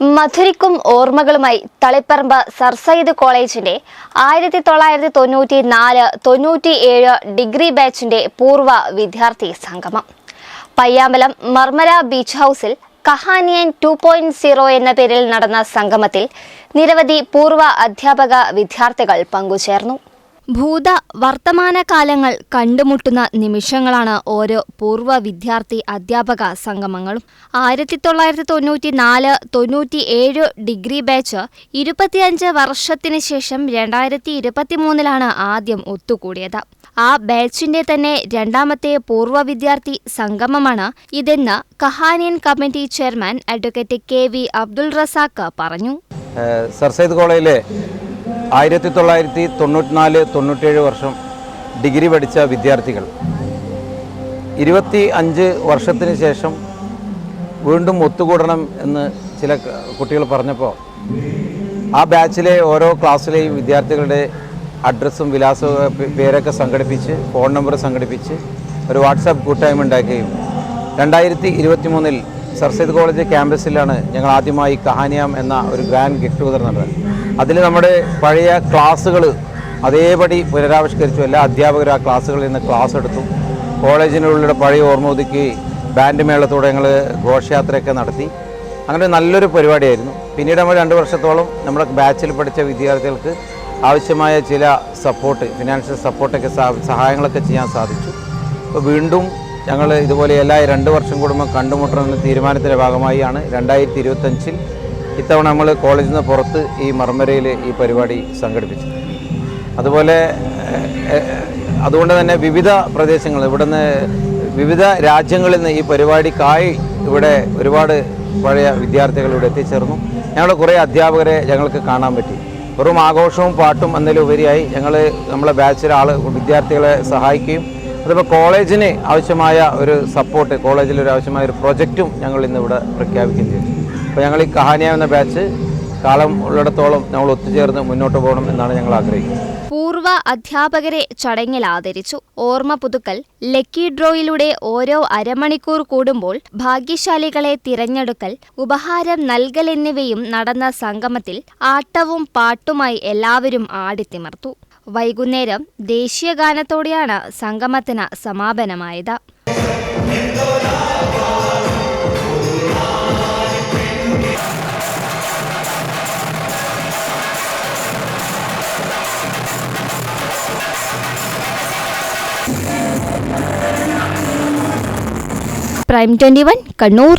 മധുരിക്കും ഓർമ്മകളുമായി തളിപ്പറമ്പ് സർ സയ്യിദ് കോളേജിന്റെ ആയിരത്തി തൊള്ളായിരത്തി തൊണ്ണൂറ്റി നാല് തൊണ്ണൂറ്റി ഏഴ് ഡിഗ്രി ബാച്ചിന്റെ പൂർവ വിദ്യാർത്ഥി സംഗമം. പയ്യാമ്പലം മർമല ബീച്ച് ഹൗസിൽ കഹാനിയൻ ടു പോയിന്റ് സീറോ എന്ന പേരിൽ നടന്ന സംഗമത്തിൽ നിരവധി പൂർവ അധ്യാപക വിദ്യാർത്ഥികൾ പങ്കുചേർന്നു. ഭൂത വർത്തമാനകാലങ്ങൾ കണ്ടുമുട്ടുന്ന നിമിഷങ്ങളാണ് ഓരോ പൂർവ വിദ്യാർത്ഥി അധ്യാപക സംഗമങ്ങളും. ആയിരത്തി തൊള്ളായിരത്തി തൊണ്ണൂറ്റി നാല് തൊണ്ണൂറ്റി ഏഴ് ഡിഗ്രി ബാച്ച് ഇരുപത്തിയഞ്ച് വർഷത്തിന് ശേഷം രണ്ടായിരത്തി ഇരുപത്തി മൂന്നിലാണ് ആദ്യം ഒത്തുകൂടിയത്. ആ ബാച്ചിന്റെ തന്നെ രണ്ടാമത്തെ പൂർവ വിദ്യാർത്ഥി സംഗമമാണ് ഇതെന്ന് കഹാനിയൻ committee chairman advocate K V Abdul Razak പറഞ്ഞു. സർ സയ്യിദ് കോളേജിലെ ആയിരത്തി തൊള്ളായിരത്തി തൊണ്ണൂറ്റിനാല് തൊണ്ണൂറ്റേഴ് വർഷം ഡിഗ്രി പഠിച്ച വിദ്യാർത്ഥികൾ. ഇരുപത്തി അഞ്ച് വർഷത്തിന് ശേഷം വീണ്ടും ഒത്തുകൂടണം എന്ന് ചില കുട്ടികൾ പറഞ്ഞപ്പോൾ ആ ബാച്ചിലെ ഓരോ ക്ലാസ്സിലെയും വിദ്യാർത്ഥികളുടെ അഡ്രസ്സും വിലാസ പേരൊക്കെ സംഘടിപ്പിച്ച് ഫോൺ നമ്പർ സംഘടിപ്പിച്ച് ഒരു വാട്സാപ്പ് കൂട്ടായ്മ ഉണ്ടാക്കുകയും രണ്ടായിരത്തി ഇരുപത്തി മൂന്നിൽ സർ സെയ്ദ് കോളേജ് ക്യാമ്പസിലാണ് ഞങ്ങൾ ആദ്യമായി കഹാനിയാം എന്ന ഒരു ഗ്രാൻഡ് ഗെറ്റ് ടുഗദർ നടന്നത്. അതിൽ നമ്മുടെ പഴയ ക്ലാസ്സുകൾ അതേപടി പുനരാവിഷ്കരിച്ചു. എല്ലാ അധ്യാപകരും ആ ക്ലാസ്സുകളിൽ നിന്ന് ക്ലാസ് എടുത്തു. കോളേജിനുള്ളിലെ പഴയ ഓർമ്മ ഒതുക്കി ബാൻഡ് മേളത്തോടെ ഞങ്ങൾ ഘോഷയാത്രയൊക്കെ നടത്തി. അങ്ങനെ നല്ലൊരു പരിപാടിയായിരുന്നു. പിന്നീട് നമ്മൾ രണ്ട് വർഷത്തോളം നമ്മുടെ ബാച്ചിൽ പഠിച്ച വിദ്യാർത്ഥികൾക്ക് ആവശ്യമായ ചില സപ്പോർട്ട് ഫിനാൻഷ്യൽ സപ്പോർട്ടൊക്കെ സഹ- സഹായങ്ങളൊക്കെ ചെയ്യാൻ സാധിച്ചു. അപ്പോൾ വീണ്ടും ഞങ്ങൾ ഇതുപോലെ എല്ലാ രണ്ട് വർഷം കൂടുമ്പോൾ കണ്ടുമുട്ടണമെന്ന തീരുമാനത്തിന്റെ ഭാഗമായാണ് രണ്ടായിരത്തി ഇരുപത്തഞ്ചിൽ ഇത്തവണ നമ്മൾ കോളേജിൽ നിന്ന് പുറത്ത് ഈ മർമരയിൽ ഈ പരിപാടി സംഘടിപ്പിച്ചു. അതുപോലെ അതുകൊണ്ട് തന്നെ വിവിധ പ്രദേശങ്ങൾ ഇവിടുന്ന് വിവിധ രാജ്യങ്ങളിൽ നിന്ന് ഈ പരിപാടിക്കായി ഇവിടെ ഒരുപാട് പഴയ വിദ്യാർത്ഥികൾ ഇവിടെ എത്തിച്ചേർന്നു. ഞങ്ങൾ കുറേ അധ്യാപകരെ ഞങ്ങൾക്ക് കാണാൻ പറ്റി. വെറും ആഘോഷവും പാട്ടും എന്നതിലുപരിയായി ഞങ്ങൾ നമ്മളെ ബാച്ചിലെ ആൾ വിദ്യാർത്ഥികളെ സഹായിക്കുകയും അതിപ്പോൾ കോളേജിന് ആവശ്യമായ ഒരു സപ്പോർട്ട് കോളേജിൽ ഒരു ആവശ്യമായ ഒരു പ്രൊജക്റ്റും ഞങ്ങൾ ഇന്നിവിടെ പ്രഖ്യാപിക്കുകയും ചെയ്തു. അപ്പോൾ ഞങ്ങൾ ഈ കഹാനിയ എന്ന ബാച്ച് കാലം ഉള്ളിടത്തോളം ഞങ്ങൾ ഒത്തുചേർന്ന് മുന്നോട്ട് പോകണം എന്നാണ് ഞങ്ങൾ ആഗ്രഹിക്കുന്നത്. പൂർവ അധ്യാപകരെ ചടങ്ങിൽ ആദരിച്ചു. ഓർമ്മ പുതുക്കൽ ലക്കി ഡ്രോയിലൂടെ ഓരോ അരമണിക്കൂർ കൂടുമ്പോൾ ഭാഗ്യശാലികളെ തിരഞ്ഞെടുക്കൽ ഉപഹാരം നൽകൽ എന്നിവയും നടന്ന സംഗമത്തിൽ ആട്ടവും പാട്ടുമായി എല്ലാവരും ആടിത്തിമർത്തു. വൈകുന്നേരം ദേശീയ ഗാനത്തോടെയാണ് സംഗമത്തിന് സമാപനമായത്. Prime twenty one Kannur